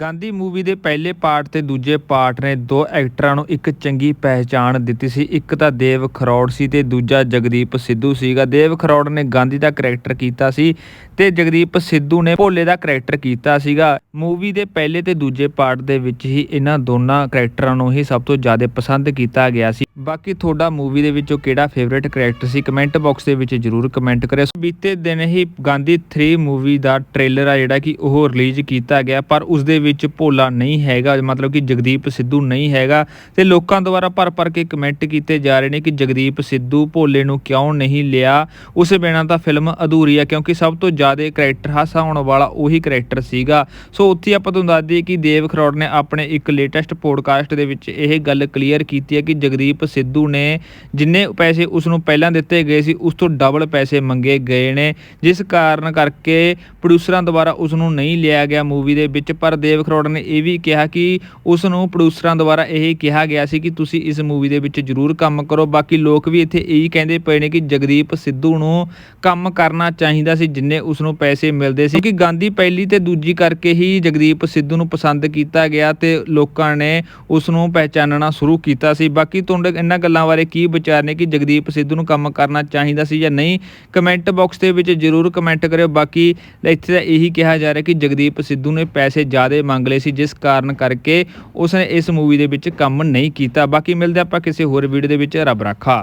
Gandhi movie ਦੇ ਪਹਿਲੇ part ਤੇ ਦੂਜੇ ਪਾਰਟ ਨੇ ਦੋ ਐਕਟਰਾਂ ਨੂੰ ਇੱਕ ਚੰਗੀ ਪਹਿਚਾਣ ਦਿੱਤੀ ਸੀ। ਇੱਕ ਤਾਂ ਦੇਵ ਖਰੋੜ ਸੀ ਤੇ ਦੂਜਾ ਜਗਦੀਪ ਸਿੱਧੂ ਸੀਗਾ। ਦੇਵ ਖਰੋੜ ਨੇ ਗਾਂਧੀ ਦਾ ਕਰੈਕਟਰ ਕੀਤਾ ਸੀ ਤੇ ਜਗਦੀਪ ਸਿੱਧੂ ਨੇ ਭੋਲੇ ਦਾ ਕਰੈਕਟਰ ਕੀਤਾ ਸੀਗਾ। ਮੂਵੀ ਦੇ ਪਹਿਲੇ ਤੇ ਦੂਜੇ ਪਾਰਟ ਦੇ ਵਿੱਚ ਹੀ ਇਹਨਾਂ ਦੋਨਾਂ ਕਰੈਕਟਰਾਂ ਨੂੰ ਹੀ ਸਭ ਤੋਂ ਜ਼ਿਆਦਾ ਪਸੰਦ ਕੀਤਾ ਗਿਆ ਸੀ। ਬਾਕੀ ਤੁਹਾਡਾ ਮੂਵੀ ਦੇ ਵਿੱਚੋਂ ਕਿਹੜਾ ਫੇਵਰੇਟ ਕਰੈਕਟਰ ਸੀ ਕਮੈਂਟ ਬਾਕਸ ਦੇ ਵਿੱਚ ਜਰੂਰ ਕਮੈਂਟ ਕਰਿਓ। ਬੀਤੇ ਦਿਨ ਹੀ ਗਾਂਧੀ 3 ਮੂਵੀ ਦਾ ਟ੍ਰੇਲਰ ਆ ਜਿਹੜਾ ਕਿ ਉਹ ਰਿਲੀਜ਼ ਕੀਤਾ ਗਿਆ, ਪਰ ਉਸ ਦੇ ਵਿੱਚ ਭੋਲਾ ਨਹੀਂ ਹੈਗਾ, ਮਤਲਬ ਕਿ ਜਗਦੀਪ ਸਿੱਧੂ ਨਹੀਂ ਹੈਗਾ ਤੇ ਲੋਕਾਂ ਦੁਆਰਾ ਭਰ ਭਰ ਕੇ ਕਮੈਂਟ ਕੀਤੇ ਜਾ ਰਹੇ ਨੇ ਕਿ ਜਗਦੀਪ ਸਿੱਧੂ ਭੋਲੇ ਨੂੰ ਕਿਉਂ ਨਹੀਂ ਲਿਆ? ਉਸ ਬਿਨਾਂ ਤਾਂ ਫਿਲਮ ਅਧੂਰੀ ਹੈ ਕਿਉਂਕਿ ਸਭ ਤੋਂ ਜ਼ਿਆਦਾ ਕਰੈਕਟਰ ਹਸਾਉਣ ਵਾਲਾ ਉਹੀ ਕਰੈਕਟਰ ਸੀਗਾ। ਸੋ ਉੱਥੇ ਆਪਾਂ ਤੁਹਾਨੂੰ ਦੱਸ ਦਈਏ ਕਿ ਦੇਵ ਖਰੋੜ ਨੇ ਆਪਣੇ ਇੱਕ ਲੇਟੈਸਟ ਪੋਡਕਾਸਟ ਦੇ ਵਿੱਚ ਇਹ ਗੱਲ ਕਲੀਅਰ ਕੀਤੀ ਹੈ ਕਿ ਜਗਦੀਪ ਸਿੱਧੂ ਨੇ ਜਿੰਨੇ ਪੈਸੇ ਉਸ ਨੂੰ ਪਹਿਲਾਂ ਦਿੱਤੇ ਗਏ ਸੀ, ਉਸ ਤੋਂ ਡਬਲ ਪੈਸੇ ਮੰਗੇ ਗਏ ਨੇ। ਜਿਸ ਕਾਰਨ ਕਰਕੇ ਪ੍ਰੋਡਿਊਸਰਾਂ ਦੁਆਰਾ ਉਸ ਨੂੰ ਨਹੀਂ ਲਿਆ ਗਿਆ ਮੂਵੀ ਦੇ ਵਿੱਚ, ਪਰ ਦੇਵ ਖਰੋੜ ਨੇ ਇਹ ਵੀ ਕਿਹਾ ਕਿ ਉਸ ਨੂੰ ਪ੍ਰੋਡਿਊਸਰਾਂ ਦੁਆਰਾ ਇਹ ਕਿਹਾ ਗਿਆ ਸੀ ਕਿ ਤੁਸੀਂ ਇਸ ਮੂਵੀ ਦੇ ਵਿੱਚ ਜ਼ਰੂਰ ਕੰਮ ਕਰੋ। ਬਾਕੀ ਲੋਕ ਵੀ ਇੱਥੇ ਇਹੀ ਕਹਿੰਦੇ ਪਏ ਨੇ ਕਿ ਜਗਦੀਪ ਸਿੱਧੂ ਨੂੰ ਕੰਮ ਕਰਨਾ ਚਾਹੀਦਾ ਸੀ, ਜਿੰਨੇ ਉਸ ਨੂੰ ਪੈਸੇ ਮਿਲਦੇ ਸੀ। ਕਿ ਗਾਂਧੀ ਪਹਿਲੀ ਤੇ ਦੂਜੀ ਕਰਕੇ ਹੀ ਜਗਦੀਪ ਸਿੱਧੂ ਨੂੰ ਪਸੰਦ ਕੀਤਾ ਗਿਆ ਤੇ ਲੋਕਾਂ ਨੇ ਉਸ ਨੂੰ ਪਹਿਚਾਨਣਾ ਸ਼ੁਰੂ ਕੀਤਾ ਸੀ। ਬਾਕੀ ਤੁਹਾਡੇ ਇਹਨਾਂ ਗੱਲਾਂ ਬਾਰੇ ਕੀ ਵਿਚਾਰ ਨੇ ਕਿ ਜਗਦੀਪ ਸਿੱਧੂ ਨੂੰ ਕੰਮ ਕਰਨਾ ਚਾਹੀਦਾ ਸੀ ਜਾਂ ਨਹੀਂ? ਕਮੈਂਟ ਬਾਕਸ ਦੇ ਵਿੱਚ ਜਰੂਰ ਕਮੈਂਟ ਕਰਿਓ। ਬਾਕੀ ਇੱਥੇ ਤਾਂ ਇਹੀ ਕਿਹਾ ਜਾ ਰਿਹਾ ਕਿ ਜਗਦੀਪ ਸਿੱਧੂ ਨੇ ਪੈਸੇ ਜ਼ਿਆਦਾ ਮੰਗ ਲਏ ਸੀ, ਜਿਸ ਕਾਰਨ ਕਰਕੇ ਉਸਨੇ ਇਸ ਮੂਵੀ ਦੇ ਵਿੱਚ ਕੰਮ ਨਹੀਂ ਕੀਤਾ। ਬਾਕੀ ਮਿਲਦੇ ਆਪਾਂ ਕਿਸੇ ਹੋਰ ਵੀਡੀਓ ਦੇ ਵਿੱਚ। ਰੱਬ ਰਾਖਾ।